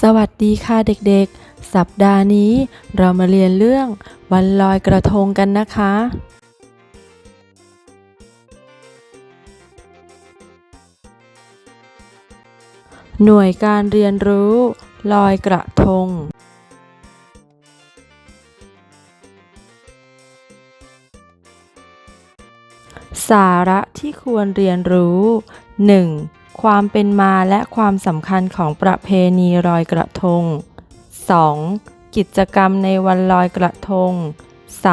สวัสดีค่ะเด็กๆ สัปดาห์นี้เรามาเรียนเรื่องวันลอยกระทงกันนะคะ หน่วยการเรียนรู้ลอยกระทง สาระที่ควรเรียนรู้ 1. ความเป็นมาและความสำคัญของประเพณีลอยกระทง 2. กิจกรรมในวันลอยกระทง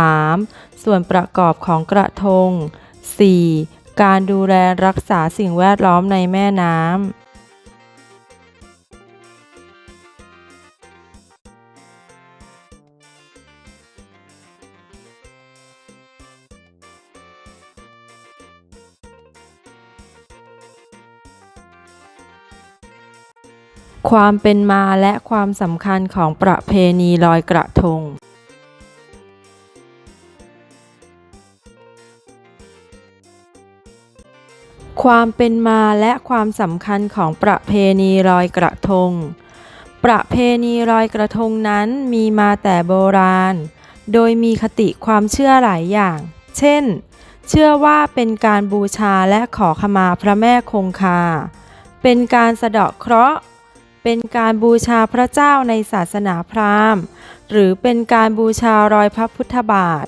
3. ส่วนประกอบของกระทง 4. การดูแลรักษาสิ่งแวดล้อมในแม่น้ำ ความเป็นมาและความสำคัญของประเพณีลอยกระทง ความเป็นมาและความสำคัญของประเพณีลอยกระทง ประเพณีลอยกระทงนั้นมีมาแต่โบราณ โดยมีคติความเชื่อหลายอย่าง เช่น เชื่อว่าเป็นการบูชาและขอขมาพระแม่คงคา เป็นการสะเดาะเคราะห์ เป็นการบูชาพระเจ้าในศาสนาพราหมณ์ หรือเป็นการบูชารอยพระพุทธบาท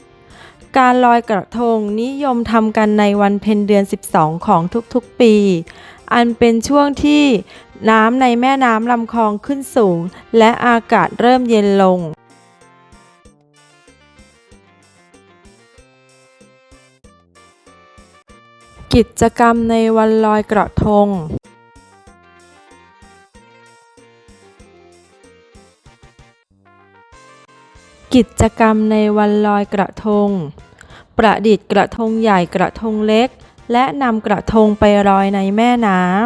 การลอยกระทงนิยมทำกันในวันเพ็ญเดือน 12 ของทุกๆปี อันเป็นช่วงที่น้ำในแม่น้ำลำคลองขึ้นสูง และอากาศเริ่มเย็นลงกิจกรรมในวันลอยกระทง กิจกรรมในวันลอยกระทง ประดิษฐ์กระทงใหญ่กระทงเล็ก และนำกระทงไปลอยในแม่น้ำ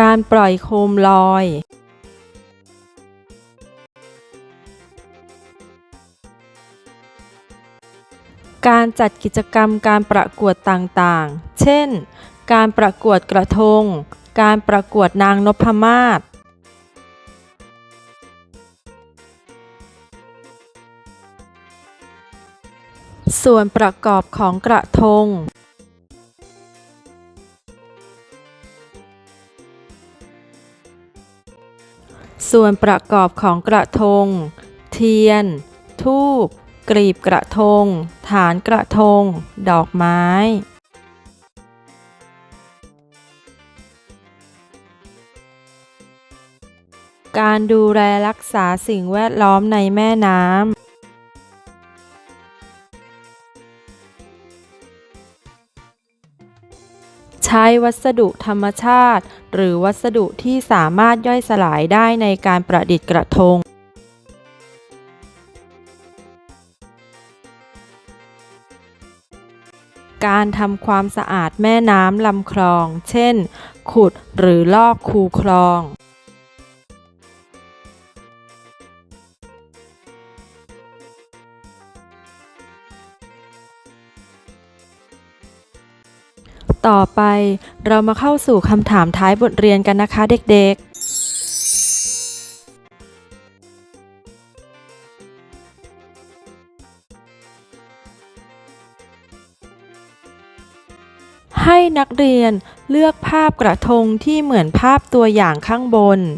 การปล่อยโคมลอย การจัดกิจกรรมการประกวดต่างๆ เช่น การประกวดกระทง การประกวดนางนพมาศส่วนประกอบของกระทง ส่วนประกอบของกระทง เทียน ทูบ กลีบกระทง ฐานกระทง ดอกไม้ การดูแลรักษาสิ่งแวดล้อมในแม่น้ำใช้วัสดุธรรมชาติ หรือวัสดุที่สามารถย่อยสลายได้ในการประดิษฐ์กระทง การทำความสะอาดแม่น้ำลำคลอง เช่น ขุดหรือลอกคูคลอง ต่อไปเรามาเข้าสู่คำถามท้ายบทเรียนกันนะคะเด็กๆ ให้นักเรียนเลือกภาพกระทงที่เหมือนภาพตัวอย่างข้างบน 1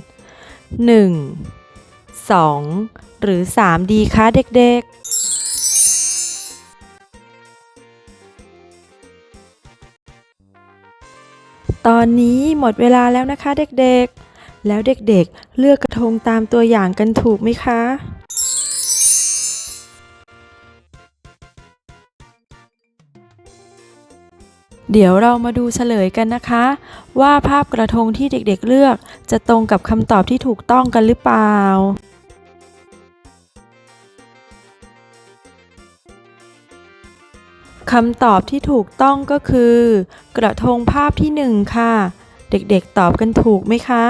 2 หรือ 3 ดีคะเด็กๆ ตอนนี้หมดเวลาแล้วนะคะเด็กๆ แล้วเด็กๆเลือกกระทงตามตัวอย่างกันถูกไหมคะ เดี๋ยวเรามาดูเฉลยกันนะคะ ว่าภาพกระทงที่เด็กๆเลือกจะตรงกับคำตอบที่ถูกต้องกันหรือเปล่า คำตอบที่ถูกต้องก็คือ กระทงภาพที่หนึ่งค่ะ เด็กๆตอบกันถูกไหมคะ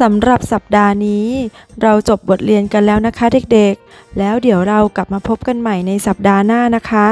สำหรับสัปดาห์นี้ เราจบบทเรียนกันแล้วนะคะเด็กๆ แล้วเดี๋ยวเรากลับมาพบกันใหม่ในสัปดาห์หน้านะคะ